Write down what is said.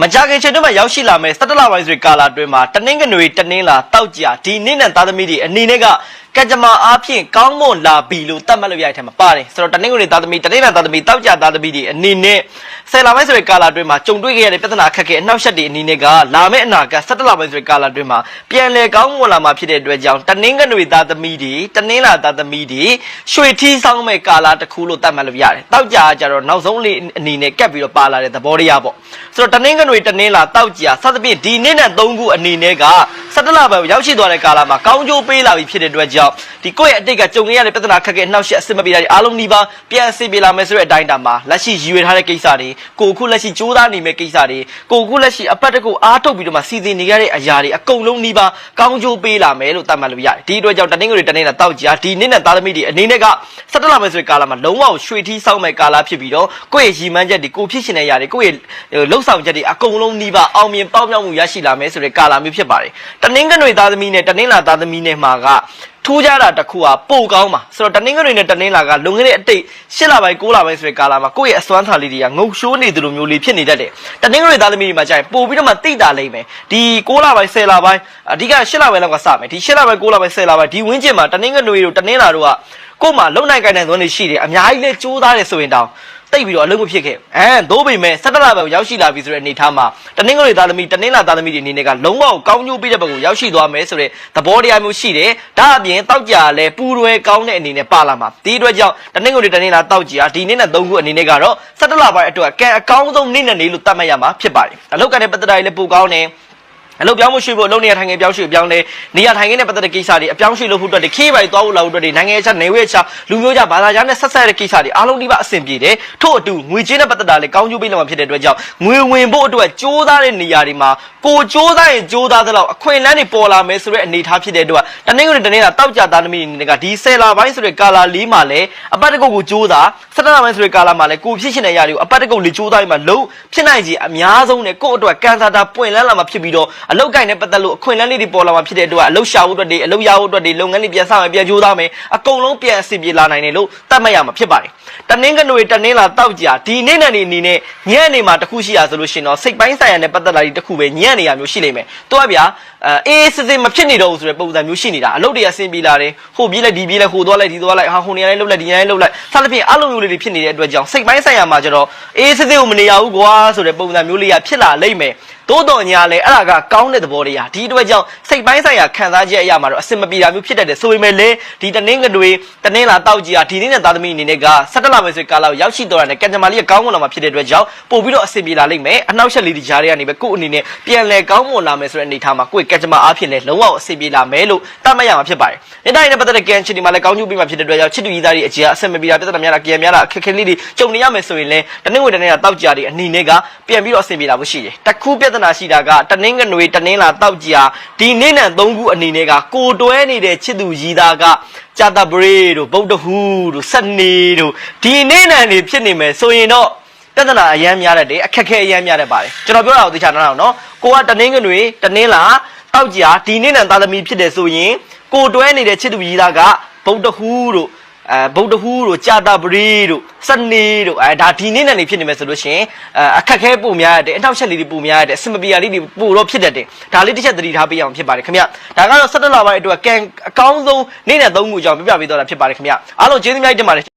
မကြခင်ချိန်တွင်းမှာရောက်ရှိလာမယ်17လပိုင်းဆိုတဲ့ကာလာအတွင်းမှာတနင်္ဂနွေတနင်္လာတောက်ကြဒီနေ့နဲ့သားသမီးတွေအနေနဲ့ကကကြမ္မာအားဖြင့်ကောင်းမွန်လာပြီလို့သတ်မှတ်လို့ရတဲ့ထဲမှာပါတယ်ဆိုတော့တနင်္ဂနွေသားသမီးတနင်္လာသားသမီးတောက်ကြသားသမီးတွေအနေနဲ့ ဆယ်လပိုင်းဆိုတဲ့ကာလာအတွင်းမှာကြုံတွေ့ခဲ့ရတဲ့ပြဿနာအခက်အခဲအနောက်ရှက်တွေအနေနဲ့ကလာမယ့်အနာဂတ်17လပိုင်းဆိုတဲ့ကာလာအတွင်းမှာပြန်လည်ကောင်းမွန်လာမှာဖြစ်တဲ့အတွက်ကြောင့်တနင်္ဂနွေသားသမီးတွေတနင်္လာသားသမီးတွေရွှေထီးဆောင်မဲ့ကာလာတစ်ခုလို့သတ်မှတ်လို့ရတယ်တောက်ကြကကြတော့နောက်ဆုံးလေးအနေနဲ့ကပ်ပြီးတော့ပါလာတဲ့သဘောတရားပေါ့ဆိုတော့တနင်္ဂနွေတနင်္လာတောက်ကြစသဖြင့်ဒီနေ့နဲ့3ခုအနေနဲ့က 17လပိုင်းရောက်ရှိသွားတဲ့ကာလာမှာကောင်းကျိုးပေးလာပြီဖြစ်တဲ့အတွက်ကြောင့်ဒီကိုယ့်ရဲ့အတိတ်ကကြုံခဲ့ရတဲ့ပြဿနာခက်ခဲအနှောက်အယှက်အဆင်မပြေတာတွေအားလုံးဒီပါပြန်အဆင်ပြေလာမယ်ဆိုတဲ့အတိုင်းတာမှာလက်ရှိရည်ရွယ်ထားတဲ့ကိစ္စတွေကိုအခုလက်ရှိစူးစမ်းနေမဲ့ကိစ္စတွေကိုအခုလက်ရှိအပတ်တကူအားထုတ်ပြီးတော့မှစီစဉ်နေရတဲ့အရာတွေအကုန်လုံးဒီပါကောင်းကျိုးပေးလာမယ်လို့သတ်မှတ်လို့ရတယ်ဒီအတွက်ကြောင့်တနင်္ဂနွေတနင်္လာတောက်ကြဒီနေ့နဲ့သားသမီးတွေအနေနဲ့က17လပိုင်းဆိုတဲ့ကာလာမှာလုံးဝရွှေထီးဆောင်မဲ့ကာလာဖြစ်ပြီးတော့ကိုယ့်ရဲ့ရည်မှန်းချက်တွေကိုဖြစ်ရှင်တဲ့အရာတွေကိုယ့်ရဲ့လှုပ်ဆောင်ချက်တွေအကုန်လုံးဒီပါအောင်မြင်ပေါက်မြောက်မှုရရှိလာမယ်ဆိုတဲ့ကာလာမျိုးဖြစ်ပါတယ်တနင်္ဂနွေသားသမီးနဲ့တနင်္လာသားသမီးနဲ့မှာကထူးခြားတာတစ်ခုဟာပိုကောင်းပါဆိုတော့တနင်္ဂနွေနဲ့တနင်္လာကလွန်ခဲ့တဲ့အတိတ်၈လပိုင်း၉လပိုင်းဆိုတဲ့ကာလမှာကိုယ့်ရဲ့အစွမ်းထားလေးတွေကငုံရှိုးနေသလိုမျိုးလေးဖြစ်နေတတ်တယ်တနင်္ဂနွေသားသမီးတွေမှာကြာရင်ပို့ပြီးတော့မှတိတာလိမ့်မယ်ဒီ၉လပိုင်း၁၀လပိုင်းအဓိက၈လပိုင်းလောက်ကစမယ်ဒီ၈လပိုင်း၉လပိုင်း၁၀လပိုင်းဒီဝင်းကျင်မှာတနင်္ဂနွေတို့တနင်္လာတို့ကကို့မှာလုံနိုင်ကိုင်နိုင်သွန်းနေရှိတယ်အများကြီးလဲကြိုးစားတယ်ဆိုရင်တောင် တိတ်ပြီးတော့အလုံးမဖြစ်ခဲ့အဲသို့ပေမဲ့17လပဲရောက်ရှိလာပြီဆိုတဲ့အနေထားမှာတနင်္ဂနွေသားသမီးတနင်္လာသားသမီးတွေအနေနဲ့ကလုံးဝကောင်းကျိုးပေးတဲ့ဘက်ကိုရောက်ရှိသွားမယ်ဆိုတဲ့သဘောတရားမျိုးရှိတယ်ဒါအပြင်တောက်ကြလဲပူရွယ်ကောင်းတဲ့အနေနဲ့ပါလာမှာဒီအတွက်ကြောင့်တနင်္ဂနွေတနင်္လာတောက်ကြဒီနေ့နဲ့၃ခုအနေနဲ့ကတော့17လပိုင်းအတွက်ကံအကောင်းဆုံးနေ့နဲ့နေလို့သတ်မှတ်ရမှာဖြစ်ပါတယ်အလောက်ကတဲ့ပတ်သက်တာတွေလည်းပိုကောင်းတယ် အလုပ်ပြောင်းမှုရွှေ့ဖို့အလုပ်နေရာထိုင်ခင်းပြောင်းရွှေ့ပြောင်းလဲနေရာထိုင်ခင်းနဲ့ပတ်သက်တဲ့ကိစ္စတွေအပြောင်းရွှေ့လို့ဖို့အတွက်တွေခေးပိုင်သွားဖို့လာဖို့အတွက်တွေနိုင်ငံခြားနေဝဲခြားလူမျိုးခြားဘာသာခြားနဲ့ဆက်ဆက်တဲ့ကိစ္စတွေအားလုံးဒီပါအဆင်ပြေတယ်ထို့အတူငွေချင်းနဲ့ပတ်သက်တာလည်းကောင်းကျိုးပေးလာမှာဖြစ်တဲ့အတွက်ကြောင့်ငွေဝင်ဖို့အတွက်စ조사တဲ့နေရာတွေမှာကိုစ조사ရင်စ조사သလောက်အခွင့်အလမ်းတွေပေါ်လာမယ်ဆိုတဲ့အနေအထားဖြစ်တဲ့အတွက်တနင်္ဂနွေတနင်္လာတောက်ကြသားသမီးတွေကဒီဆယ်လာပိုင်းဆိုတဲ့ကာလာလေးမှာလည်းအပတ်တကုတ်ကိုစ조사၁၇လပိုင်းဆိုတဲ့ကာလာမှာလည်းကိုဖြစ်ရှင်တဲ့ຢာတွေကိုအပတ်တကုတ်လေးစ조사ပြီးမှလုံးဖြစ်နိုင်ခြင်းအများဆုံးနဲ့ကိုယ့်အတွက်ကန်ဆာတာပွင့်လန်းလာမှာဖြစ်ပြီးတော့ အလောက်ကိုင်းနဲ့ပတ်သက်လို့အခွင့်အလမ်းလေးတွေပေါ်လာမှာဖြစ်တဲ့အတွက်အလုပ်ရှာဖို့အတွက်တွေအလုပ်ရဖို့အတွက်တွေလုပ်ငန်းတွေပြန်ဆမယ်ပြန်ကြိုးစားမယ်အကုန်လုံးပြန်အဆင်ပြေလာနိုင်တယ်လို့သတ်မှတ်ရမှာဖြစ်ပါတယ်တနင်္ဂနွေတနင်္လာတောက်ကြဒီနေ့နဲ့နေအနေနဲ့ညံ့နေမှာတစ်ခုရှိရဆိုလို့ရှင်တော့စိတ်ပိုင်းဆိုင်ရာနဲ့ပတ်သက်လာပြီးတစ်ခုပဲညံ့နေရမျိုးရှိလိမ့်မယ်တော့ဗျာအဲအေးစစ်စစ်မဖြစ်နေတော့ဘူးဆိုတဲ့ပုံစံမျိုးရှိနေတာအလုပ်တွေအဆင်ပြေလာတယ်ဟိုပြေးလိုက်ဒီပြေးလိုက်ဟိုသွားလိုက်ဒီသွားလိုက်ဟာဟိုနေရာလေးလှုပ်လိုက်ဒီနေရာလေးလှုပ်လိုက်စသဖြင့်အလုံးမျိုးလေးတွေဖြစ်နေတဲ့အတွက်ကြောင့်စိတ်ပိုင်းဆိုင်ရာမှာကျတော့အေးစစ်စစ်ကိုမနေရဘူးကွာဆိုတဲ့ပုံစံမျိုးလေးကဖြစ်လာလိမ့်မယ် တိုးတော်ညာလဲအဲ့ဒါကကောင်းတဲ့သဘောတရားဒီအတွက်ကြောင့်စိတ်ပိုင်းဆိုင်ရာခံစားချက်အရာမှာတော့အစင်မပြေတာမျိုးဖြစ်တတ်တယ်ဆိုပေမဲ့လေဒီတနင်္ဂနွေတနင်္လာတောက်ကြီးဟာဒီနေ့နဲ့သားသမီးအနေနဲ့က17လပဲဆိုကာလာကိုရောက်ရှိတော့တယ်ကံကြမ္မာလေးကကောင်းမွန်လာမှာဖြစ်တဲ့အတွက်ကြောင့်ပို့ပြီးတော့အစင်ပြေလာလိမ့်မယ်အနောက်ရှက်လေးဒီကြားတွေကနေပဲကို့အနေနဲ့ပြန်လဲကောင်းမွန်လာမယ်ဆိုတဲ့အနေထားမှာကိုယ့်ကံကြမ္မာအားဖြင့်လည်းလုံးဝအစင်ပြေလာမယ်လို့သတ်မှတ်ရမှာဖြစ်ပါတယ်။ဒီတိုင်းနဲ့ပတ်သက်တဲ့ကံချစ်ဒီမှာလည်းကောင်းကျိုးပေးမှာဖြစ်တဲ့အတွက်ကြောင့်ချစ်တူကြီးသားတွေအခြေအစင်မပြေတာပြဿနာများတာကြံများတာအခက်ခဲလေးတွေကြုံနေရမယ်ဆိုရင်လည်းတနင်္ဂနွေတနင်္လာတောက်ကြတွေအနီနဲ့ကပြန်ပြီးတော့အစင်ပြေလာဖို့ရှိတယ်။တခုပြဿနာရှိတာကတနင်္ဂနွေတနင်္လာတောက်ကြဒီနေ့နဲ့သုံးခုအနေနဲ့ကကိုတွဲနေတဲ့ချစ်သူကြီးသားကကြာတပရေတို့ဗုဒ္ဓဟူးတို့စနေတို့ဒီနေ့နဲ့နေဖြစ်နေမယ်ဆိုရင်တော့ပြဿနာအရမ်းများတတ်တယ်အခက်ခဲအရမ်းများတတ်ပါတယ်ကျွန်တော်ပြောတာကိုသိချာနားအောင်နော်ကိုကတနင်္ဂနွေတနင်္လာတောက်ကြဒီနေ့နဲ့သားသမီးဖြစ်တယ်ဆိုရင်ကိုတွဲနေတဲ့ချစ်သူကြီးသားကဗုဒ္ဓဟူးတို့ အဲဗုဒ္ဓဟူးတို့ကြာတပရေတို့စနေတို့အဲဒါဒီနေ့နဲ့နေဖြစ်နေမယ်ဆိုလို့ရှိရင်အဲအခက်ခဲပုံများရတယ်အနောက်ချက်လေးတွေပုံများရတယ်အစမပီယာလေးတွေပို့တော့ဖြစ်တတ်တယ်ဒါလေးတစ်ချက်သတိထားပေးအောင်ဖြစ်ပါတယ်ခင်ဗျဒါကတော့17လပိုင်းအတွက်ကံအကောင်းဆုံးနေ့နဲ့သုံးခုကြောင့်ပြပြပေးတော့တာဖြစ်ပါတယ်ခင်ဗျအားလုံးကျေးဇူးများတင်ပါတယ်